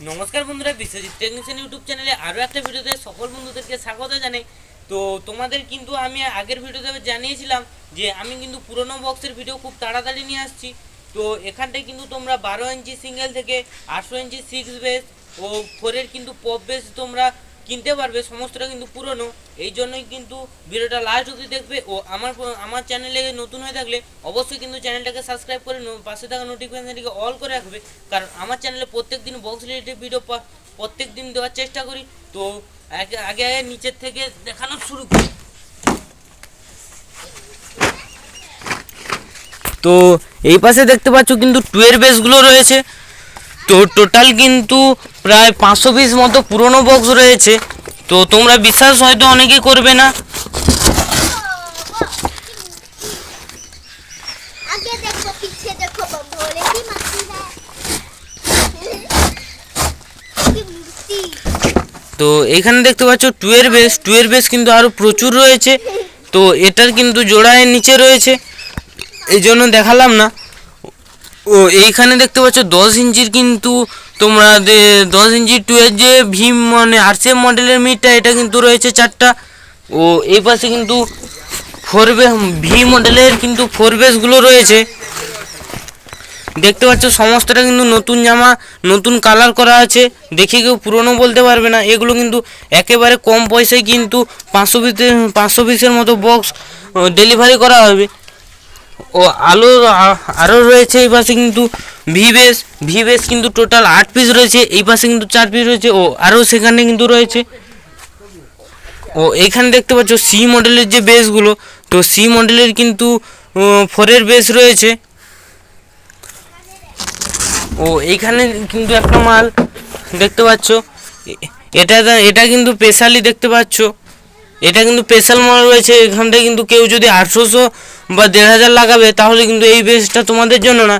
নমস্কার বন্ধুরা, Biswajit technician YouTube চ্যানেলে আরও একটা ভিডিওতে সকল বন্ধুদেরকে স্বাগত জানাই। তো তোমাদের কিন্তু আমি আগের ভিডিওতে জানিয়েছিলাম যে আমি কিন্তু পুরনো বক্সের ভিডিও খুব তাড়াতাড়ি নিয়ে আসছি। তো এখানটায় কিন্তু তোমরা বারো ইঞ্চি সিঙ্গেল থেকে আটশো ইঞ্চি সিক্স বেস ও ফোরের কিন্তু পপ বেস তোমরা কিনতে পারবে, সমস্তটা কিন্তু পুরনো। এই জন্যই কিন্তু ভিডিওটা লাস্ট অবধি দেখবে ও আমার আমার চ্যানেলে নতুন হয়ে থাকলে অবশ্যই কিন্তু চ্যানেলটাকে সাবস্ক্রাইব করে পাশে থাকা নোটিফিকেশনটিকে অল করে রাখবে। কারণ আমার চ্যানেলে প্রত্যেক দিন বক্স রিলেটেড ভিডিও প্রত্যেক দিন দেওয়ার চেষ্টা করি। তো আগে আগে নিচের থেকে দেখানো শুরু করি। তো এই পাশে দেখতে পাচ্ছ কিন্তু টুয়ের বেসগুলো রয়েছে। তো টোটাল কিন্তু প্রায় পাঁচশো পিস মতো পুরনো বক্স রয়েছে। তো তোমরা বিশ্বাস হয়তো অনেকে করবে না। তো এখানে দেখতে পাচ্ছ টুয়ের বেস টুয়ের বেস কিন্তু আরও প্রচুর রয়েছে। তো এটার কিন্তু জোড়ায় নিচে রয়েছে। এই জন্য দেখালাম না। ও, এইখানে দেখতে পাচ্ছ দশ ইঞ্চির কিন্তু তোমরা দশ ইঞ্চি টুয়ের যে ভীম মানে আরসিএম মডেলের মিটটা, এটা কিন্তু রয়েছে চারটা। ও, এই পাশে কিন্তু ফোর ভি মডেলের কিন্তু ফোর বেসগুলো রয়েছে। দেখতে পাচ্ছ সমস্তটা কিন্তু নতুন জামা, নতুন কালার করা আছে। দেখে কেউ পুরনো বলতে পারবে না। এগুলো কিন্তু একেবারে কম পয়সায় কিন্তু পাঁচশো পিসের পাঁচশো পিসের মতো বক্স ডেলিভারি করা হবে। ও আলো আরও রয়েছে এই পাশে কিন্তু ভিবেস ভিবেস কিন্তু টোটাল আট পিস রয়েছে, এই পাশে কিন্তু চার পিস রয়েছে, ও আরও সেখানে কিন্তু রয়েছে। ও এইখানে দেখতে পাচ্ছ সি মডেলের যে বেসগুলো তো সি মডেলের কিন্তু ফোরের বেস রয়েছে। ও এইখানে কিন্তু একটা মাল দেখতে পাচ্ছ এটা এটা কিন্তু স্পেশালি দেখতে পাচ্ছ। এটা কিন্তু স্পেশাল মাল রয়েছে এখানটায় কিন্তু কেউ যদি আটশোশো বা দেড় হাজার লাগাবে, তাহলে কিন্তু এই বেসটা তোমাদের জন্য না।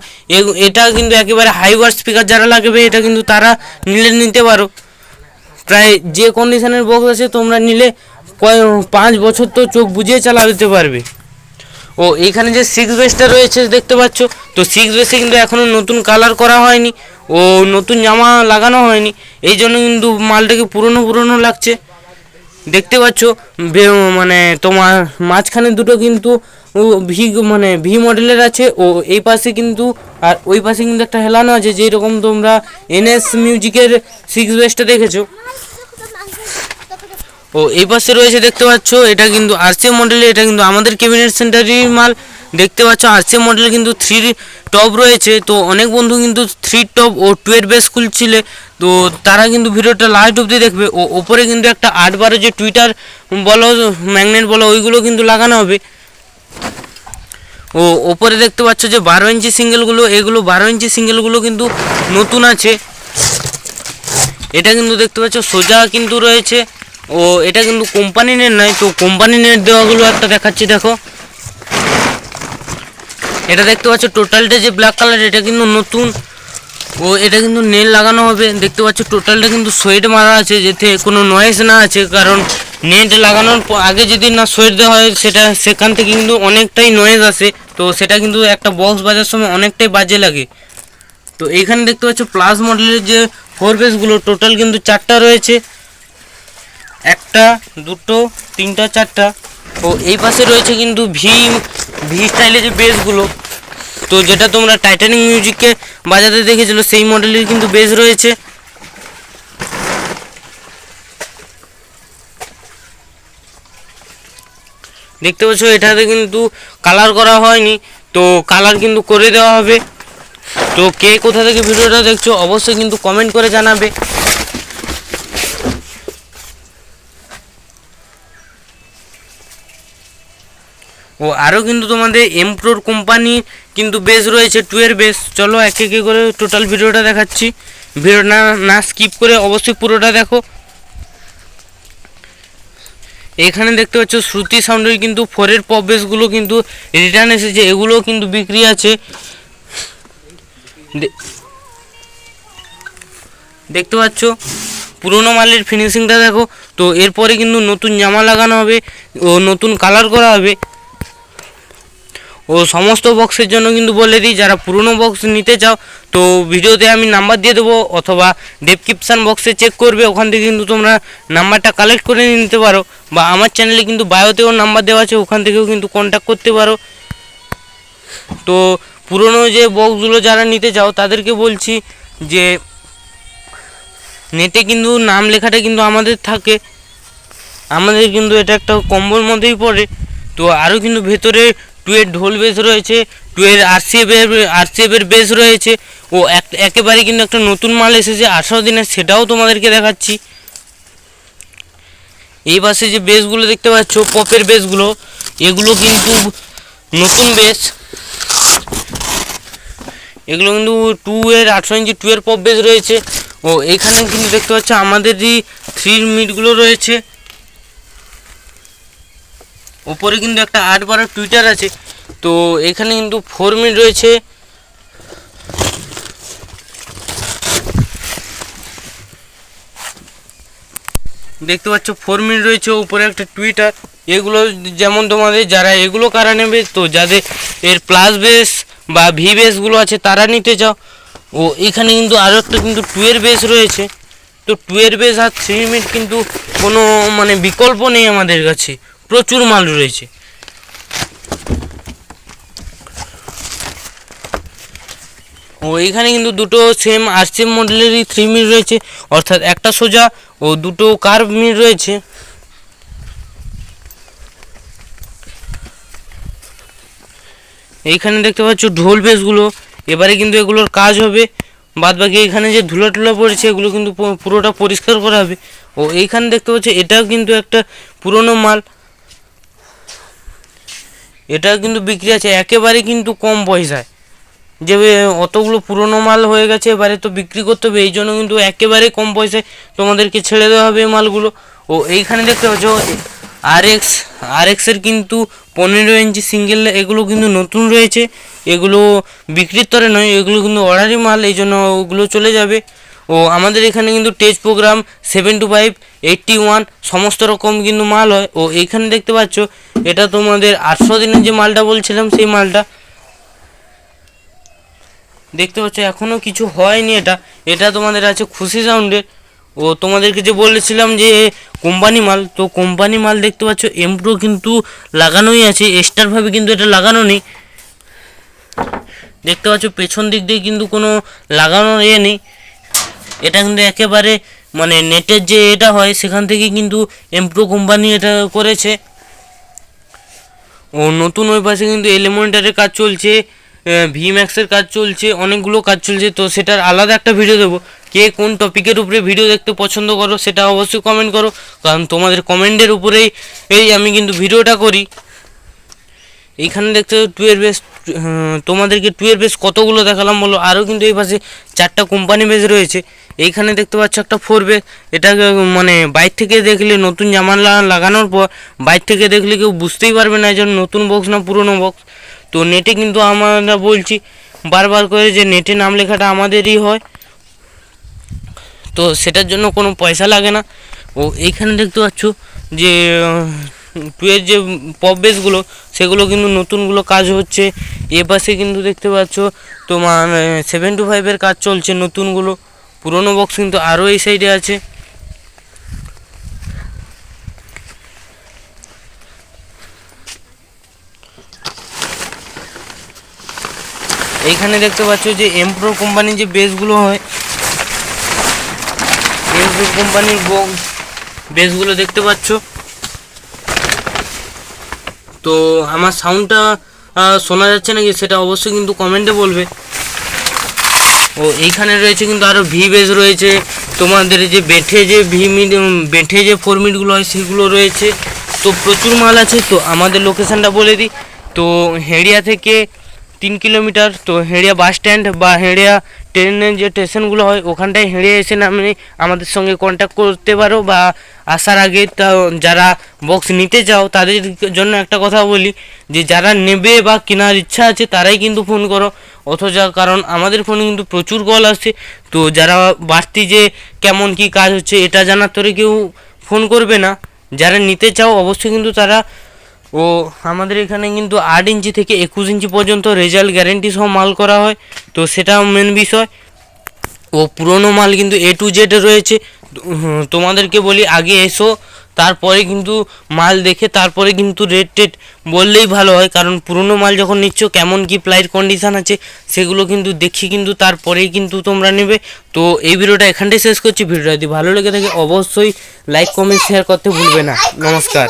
এটা কিন্তু একেবারে হাই ওয়ার স্পিকার যারা লাগাবে, এটা কিন্তু তারা নিলে নিতে পারো। প্রায় যে কন্ডিশনের বক্স আছে, তোমরা নিলে পাঁচ বছর তো চোখ বুঝিয়ে চালাতে পারবে। ও, এখানে যে সিক্স বেসটা রয়েছে, দেখতে পাচ্ছ? তো সিক্স বেসে কিন্তু এখনও নতুন কালার করা হয়নি। ও, নতুন জামা লাগানো হয়নি। এই জন্য কিন্তু মালটাকে পুরনো পুরনো লাগছে। দেখতে পাচ্ছ মানে তোমার মাঝখানে দুটো কিন্তু ভি মানে ভি মডেলের আছে, ও এই পাশে কিন্তু, আর ওই পাশে কিন্তু একটা হেলানো আছে, যেরকম তোমরা এনএস মিউজিকের সিক্স বেসটা দেখেছ। ও এই পাশে রয়েছে দেখতে পাচ্ছ, এটা কিন্তু আরসিএম মডেলের এটা কিন্তু আমাদের ক্যাবিনেট সেন্টারেরই মাল। দেখতে পাচ্ছ আরসিএম মডেল কিন্তু থ্রি টপ রয়েছে। তো অনেক বন্ধু কিন্তু থ্রি টপ ও টুয়ের বেস খুলছিলে তো তারা কিন্তু ভিডিওটা লাস্ট অবধি দেখবে। ও ওপরে কিন্তু একটা আট বারো যে টুইটার বলো ম্যাগনেট বলো, ওইগুলো কিন্তু লাগানো হবে। ও ওপরে দেখতে পাচ্ছ যে বারো ইঞ্চি সিঙ্গেলগুলো এগুলো বারো ইঞ্চি সিঙ্গেলগুলো কিন্তু নতুন আছে। এটা কিন্তু দেখতে পাচ্ছ, সোজা কিন্তু রয়েছে। ও, এটা কিন্তু কোম্পানি নেট নয়, তো কোম্পানি নেট দেওয়াগুলো একটা দেখাচ্ছি, দেখো। এটা দেখতে পাচ্ছ টোটালটা যে ব্ল্যাক কালার এটা কিন্তু নতুন। ও, এটা কিন্তু নেল লাগানো হবে। দেখতে পাচ্ছ টোটালটা কিন্তু সোয়েট মারা আছে, যেতে কোনো নয়েজ না আছে, কারণ নেট লাগানোর আগে যদি না সোয়েট দেওয়া হয়, সেটা সেখান থেকে কিন্তু অনেকটাই নয়েজ আসে। তো সেটা কিন্তু একটা বক্স বাজার সময় অনেকটাই বাজে লাগে। তো এইখানে দেখতে পাচ্ছ প্লাস মডেলের যে ফোর বেসগুলো টোটাল কিন্তু চারটা রয়েছে। একটা, দুটো, তিনটা, চারটা। ও, এই পাশে রয়েছে কিন্তু ভি ভি স্টাইলের যে বেসগুলো তো যেটা তোমরা টাইটানিক মিউজিককে বাজাতে দেখেছিলো, সেই মডেলের কিন্তু বেস রয়েছে। দেখতে পাচ্ছ, এটাতে কিন্তু কালার করা হয়নি। তো কালার কিন্তু করে দেওয়া হবে। তো কে কোথা থেকে ভিডিওটা দেখছ, অবশ্যই কিন্তু কমেন্ট করে জানাবে। ও আরও কিন্তু তোমাদের এমপ্রোর কোম্পানি কিন্তু বেস রয়েছে টুয়ের বেস চলো এক একে করে টোটাল ভিডিওটা দেখাচ্ছি। ভিডিওটা না না স্কিপ করে অবশ্যই পুরোটা দেখো। এখানে দেখতে পাচ্ছ শ্রুতি সাউন্ডের কিন্তু ফোরের পপ বেসগুলো কিন্তু রিটার্ন এসেছে, এগুলোও কিন্তু বিক্রি আছে। দেখতে পাচ্ছ পুরোনো মালের ফিনিশিংটা দেখো। তো এরপরে কিন্তু নতুন জামা লাগানো হবে ও নতুন কালার করা হবে। ও সমস্ত বক্সের জন্য কিন্তু বলে দিই, যারা পুরনো বক্স নিতে চাও, তো ভিডিওতে আমি নাম্বার দিয়ে দেবো, অথবা ডেসক্রিপশান বক্সে চেক করবে, ওখান থেকে কিন্তু তোমরা নাম্বারটা কালেক্ট করে নিতে পারো, বা আমার চ্যানেলে কিন্তু বায়োতেও নাম্বার দেওয়া আছে, ওখান থেকেও কিন্তু কন্ট্যাক্ট করতে পারো। তো পুরনো যে বক্সগুলো যারা নিতে চাও, তাদেরকে বলছি যে নেটে কিন্তু নাম লেখাটা কিন্তু আমাদের থাকে, আমাদের কিন্তু এটা একটা কম্বোর মধ্যেই পড়ে, তো আরও কিন্তু ভেতরে টুয়ের ঢোল বেস রয়েছে, টুয়ের আরসিএফের আরসিএফের বেস রয়েছে, ও এক, একেবারে কিন্তু একটা নতুন মাল এসেছে, আঠারো দিনের সেটাও তোমাদেরকে দেখাচ্ছি। এই পাশে যে বেসগুলো দেখতে পাচ্ছ, পপের বেসগুলো এগুলো কিন্তু নতুন বেস এগুলো কিন্তু টু এর আঠেরো ইঞ্চি টু এর পপ বেস রয়েছে, ও এখানে কিন্তু দেখতে পাচ্ছ, আমাদেরই থ্রি মিটগুলো রয়েছে। ওপরে কিন্তু একটা আট বারো টুইটার আছে। তো এখানে কিন্তু ফোর মিনিট রয়েছে। দেখতে পাচ্ছ ফোর মিনিট রয়েছে, উপরে একটা টুইটার এগুলো যেমন তোমাদের যারা এগুলো কারা নেবে, তো যাদের এর প্লাস বেস বা ভি বেসগুলো আছে, তারা নিতে চাও। ও, এখানে কিন্তু আরও একটা কিন্তু টুয়ের বেস রয়েছে। তো টুয়ের বেস আর থ্রি মিনিট কিন্তু কোনো মানে বিকল্প নেই আমাদের কাছে। প্রচুর মাল রয়েছে। ও, এখানে কিন্তু দুটো সেম আর সেম মডেলেরই থ্রি মিনিট রয়েছে, অর্থাৎ একটা সোজা ও দুটো কার্ভ মিনিট রয়েছে। এইখানে দেখতে পাচ্ছ ঢোল বেসগুলো এবারে কিন্তু এগুলোর কাজ হবে। বাদ বাকি এখানে যে ধুলো টুলো পড়েছে, এগুলো কিন্তু পুরোটা পরিষ্কার করা হবে। ও, এইখানে দেখতে পাচ্ছ এটাও কিন্তু একটা পুরনো মাল। এটা কিন্তু বিক্রি আছে, একেবারে কিন্তু কম পয়সায়। যে অতগুলো পুরনো মাল হয়ে গেছে, এবারে তো বিক্রি করতে হবে, এই জন্য কিন্তু একেবারে কম পয়সায় তোমাদেরকে ছেড়ে দেওয়া হবে এই মালগুলো। ও, এইখানে দেখতে পাচ্ছ আর এক্স আর এক্সের কিন্তু পনেরো ইঞ্চি সিঙ্গেল, এগুলো কিন্তু নতুন রয়েছে। এগুলো বিক্রির তরে নয়, এগুলো কিন্তু অর্ডারি মাল, এই জন্য ওগুলো চলে যাবে। ও, আমাদের এখানে কিন্তু test program seven two five eighty one সমস্ত রকম কিন্তু মাল হয়। ও এইখানে দেখতে পাচ্ছ, এটা তোমাদের আটশো দিনের যে মালটা বলছিলাম, সেই মালটা। দেখতে পাচ্ছ এখনও কিছু হয়নি এটা। এটা তোমাদের আছে খুশি সাউন্ডের ও তোমাদেরকে যে বলেছিলাম যে কোম্পানি মাল, তো কোম্পানি মাল দেখতে পাচ্ছ এমপ্রো কিন্তু লাগানোই আছে। এক্সট্রাভাবে কিন্তু এটা লাগানো নেই। দেখতে পাচ্ছ, পেছন দিক দিয়ে কিন্তু কোনো লাগানোর ইয়ে নেই। এটা কিন্তু একেবারে মানে নেটের যে এটা হয়, সেখান থেকে কিন্তু এমপ্রো কোম্পানি এটা করেছে। ও নতুন ওই পাশে কিন্তু এলিমেন্টারের কাজ চলছে ভি ম্যাক্সের কাজ চলছে, অনেকগুলো কাজ চলছে। তো সেটার আলাদা একটা ভিডিও দেবো। কে কোন টপিকের উপরে ভিডিও দেখতে পছন্দ করো, সেটা অবশ্যই কমেন্ট করো। কারণ তোমাদের কমেন্টের উপরেই এই আমি কিন্তু ভিডিওটা করি। এইখানে দেখতে টুয়ের বেস তোমাদেরকে টুয়ের বেস কতগুলো দেখালাম বলো। আরও কিন্তু এই পাশে চারটা কোম্পানি বেস রয়েছে। এইখানে দেখতে পাচ্ছ একটা ফোর বেস এটা মানে বাইর থেকে দেখলে নতুন জামালা লাগানোর পর বাইর থেকে দেখলে কেউ বুঝতেই পারবে না যে নতুন বক্স না পুরনো বক্স তো নেটে কিন্তু আমরা বলছি বারবার করে যে নেটে নাম লেখাটা আমাদেরই হয়। তো সেটার জন্য কোনো পয়সা লাগে না। ও এইখানে দেখতে পাচ্ছ যে টুয়ের যে পপ বেসগুলো সেগুলো কিন্তু নতুনগুলো কাজ হচ্ছে। এ পাশে কিন্তু দেখতে পাচ্ছ তোমার সেভেন টু ফাইভের কাজ চলছে নতুনগুলো। পুরনো বক্স কিন্তু আরও এই সাইডে আছে। এইখানে দেখতে পাচ্ছ যে এমপ্রো কোম্পানির যে বেসগুলো হয় এমপ্রো কোম্পানির বক্স বেসগুলো দেখতে পাচ্ছ। তো আমার সাউন্ডটা শোনা যাচ্ছে নাকি সেটা অবশ্যই কিন্তু কমেন্টে বলবে। ও এইখানে রয়েছে কিন্তু আরও ভি বেজ রয়েছে। তোমাদের যে বেঠে যে ভি মিড বেঠে যে ফর্মিটগুলো হয় সেগুলো রয়েছে। তো প্রচুর মাল আছে, তো আমাদের লোকেশানটা বলে দিই। তো হেড়িয়া থেকে তিন কিলোমিটার তো হেড়িয়া বাস স্ট্যান্ড বা হেড়িয়া ট্রেনের যে স্টেশনগুলো হয়, ওখানটায় হেঁড়ে এসে নামে আমাদের সঙ্গে কন্ট্যাক্ট করতে পারো বা আসার আগে তা যারা বক্স নিতে চাও, তাদের জন্য একটা কথা বলি যে যারা নেবে বা কেনার ইচ্ছা আছে, তারাই কিন্তু ফোন করো। অথচ কারণ আমাদের ফোনে কিন্তু প্রচুর কল আসছে তো যারা বাড়তি যে কেমন কি কাজ হচ্ছে, এটা জানার তোরে কেউ ফোন করবে না। যারা নিতে চাও, অবশ্যই কিন্তু তারা ও আমাদের এখানে কিন্তু আট ইঞ্চি থেকে একুশ ইঞ্চি পর্যন্ত রেজাল্ট গ্যারেন্টি সহ মাল করা হয়। তো সেটা মেন বিষয়। ও পুরনো মাল কিন্তু এ টু জেড রয়েছে। তোমাদেরকে বলি আগে এসো, তারপরে কিন্তু মাল দেখে, তারপরে কিন্তু রেট টেট বললেই ভালো হয়। কারণ পুরনো মাল যখন নিচ্ছ, কেমন কি প্লাইয়ের কন্ডিশান আছে, সেগুলো কিন্তু দেখি কিন্তু তারপরেই কিন্তু তোমরা নেবে। তো এই ভিডিওটা এখানটাই শেষ করছি। ভিডিওটা যদি ভালো লেগে থাকে, অবশ্যই লাইক কমেন্ট শেয়ার করতে ভুলবে না। নমস্কার।